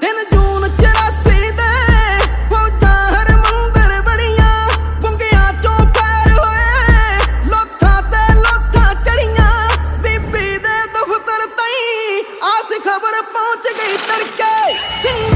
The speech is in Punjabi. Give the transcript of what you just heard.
ਦਿਨ ਜੂਨ 84 ਦੇ ਫੌਜਾਂ ਹਰ ਬਣੀਆਂ, ਬੁੰਗਿਆਂ ਚੋਂ ਪੈਰ ਹੋਏ, ਲੋਥਾਂ ਤੇ ਲੋਥਾਂ ਚੜੀਆਂ ਬੀਬੀ ਦੇ ਦਫ਼ਤਰ ਤਾਈਂ ਆਸ ਖਬਰ ਪਹੁੰਚ ਗਈ ਤੜਕੇ। ਸਿੰਘਾਂ